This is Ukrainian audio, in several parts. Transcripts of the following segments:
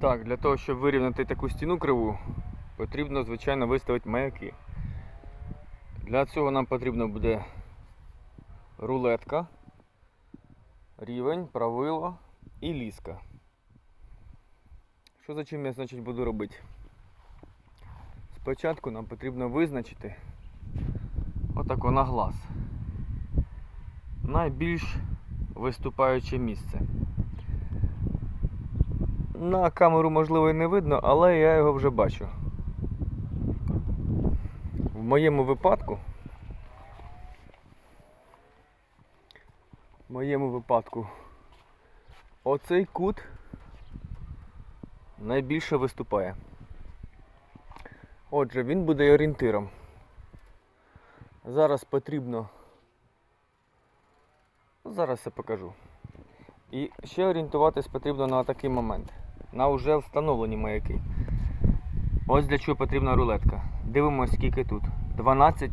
Так, для того, щоб вирівняти таку стіну криву, потрібно, звичайно, виставити маяки. Для цього нам потрібно буде рулетка, рівень, правило і ліска. Що за чим я значить буду робити? Спочатку нам потрібно визначити отако на глаз. Найбільш виступаюче місце. На камеру можливо і не видно, але я його вже бачу. В моєму випадку. В моєму випадку оцей кут найбільше виступає. Отже, він буде орієнтиром. Зараз потрібно. Зараз все покажу. І ще орієнтуватись потрібно на такий момент. На вже встановлені маяки. Ось для чого потрібна рулетка. Дивимось, скільки тут. 12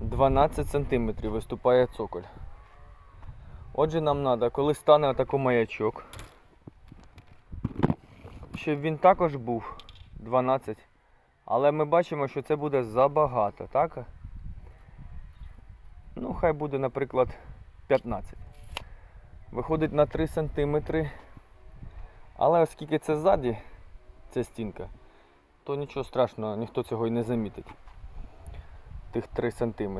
12 см виступає цоколь. Отже, нам треба, коли стане отакий маячок, щоб він також був 12. Але ми бачимо, що це буде забагато, так? Ну, хай буде, наприклад, 15. Виходить на 3 см. Але оскільки це ззаді, ця стінка, то нічого страшного, ніхто цього і не замітить. Тих 3 см.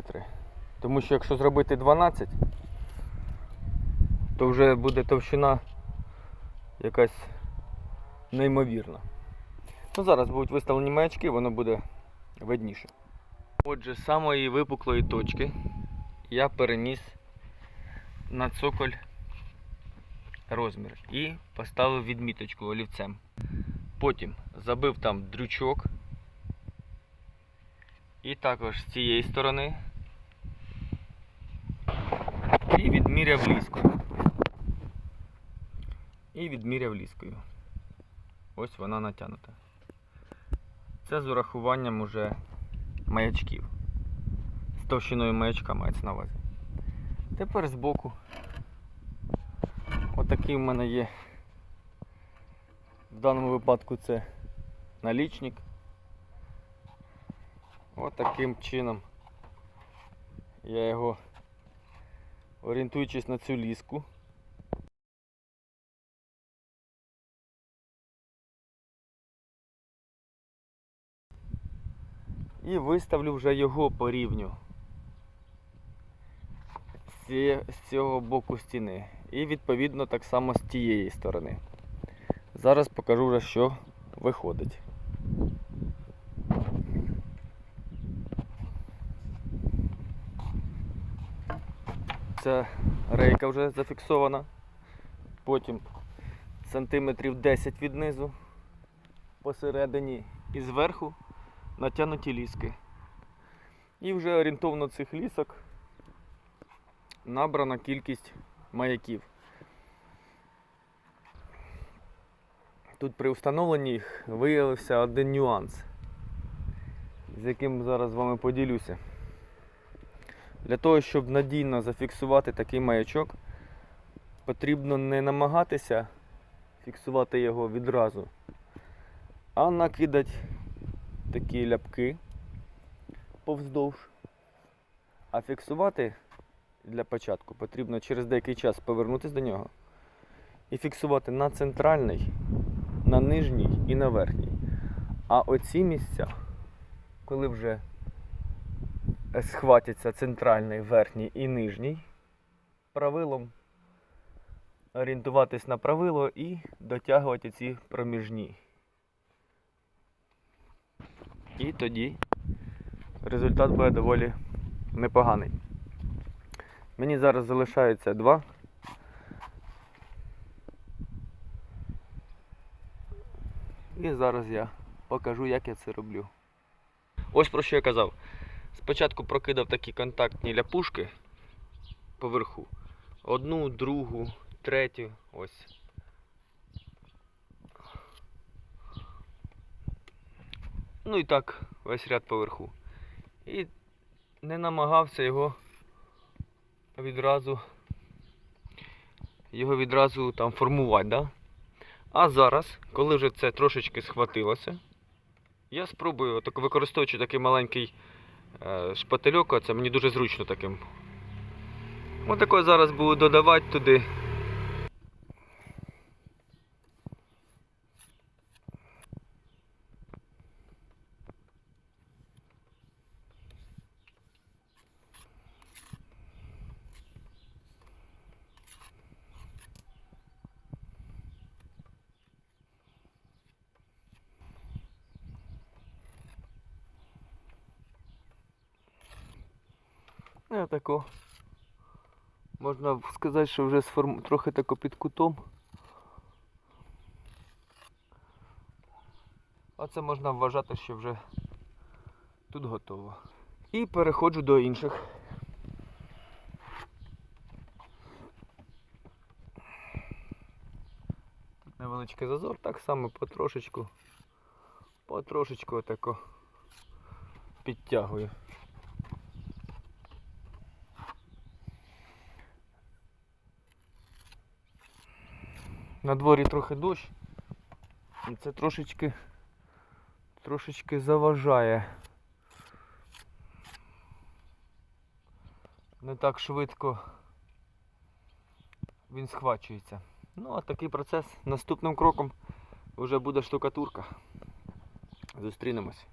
Тому що якщо зробити 12, то вже буде товщина якась неймовірна. Ну, зараз будуть виставлені маячки, воно буде видніше. Отже, з самої випуклої точки я переніс на цоколь розмір і поставив відміточку олівцем. Потім забив там дрючок. І також з цієї сторони. І відміряв ліскою. І відміряв ліскою. Ось вона натягнута. Це з урахуванням уже маячків. З товщиною маячка мається на увазі. Тепер збоку. Отакий в мене є. В даному випадку це налічник. Отаким чином я його орієнтуючись на цю ліску. І виставлю вже його по рівню з цього боку стіни. І відповідно так само з тієї сторони. Зараз покажу вже, що виходить. Ця рейка вже зафіксована. Потім сантиметрів 10 від низу посередині і зверху натягнуті ліски. І вже орієнтовно цих лісок набрана кількість маяків. Тут при встановленні їх виявився один нюанс, з яким зараз з вами поділюся. Для того, щоб надійно зафіксувати такий маячок, потрібно не намагатися фіксувати його відразу, а накидати такі ляпки повздовж. А фіксувати для початку потрібно через деякий час повернутися до нього і фіксувати на центральний, на нижній і на верхній. А оці місця, коли вже схватяться центральний, верхній і нижній, правилом орієнтуватись на правило і дотягувати ці проміжні. І тоді результат буде доволі непоганий. Мені зараз залишається два. І зараз я покажу, як я це роблю. Ось про що я казав. Спочатку прокидав такі контактні ляпушки поверху. Одну, другу, третю. Ось. Ну і так, весь ряд поверху. І не намагався його відразу його відразу там формувати, да? А зараз, коли вже це трошечки схватилося, я спробую, так, використовуючи такий маленький е, шпательок, це мені дуже зручно таким. Отако зараз буду додавати туди. Я тако. Можна сказати, що вже сформ... трохи тако під кутом. А це можна вважати, що вже тут готово. І переходжу до інших. Тут невеличкий зазор, так само потрошечку, потрошечку отако підтягую. На дворі трохи дощ. І це трошечки трошечки заважає. Не так швидко він схвачується. Ну, а такий процес. Наступним кроком вже буде штукатурка. Зустрінемось.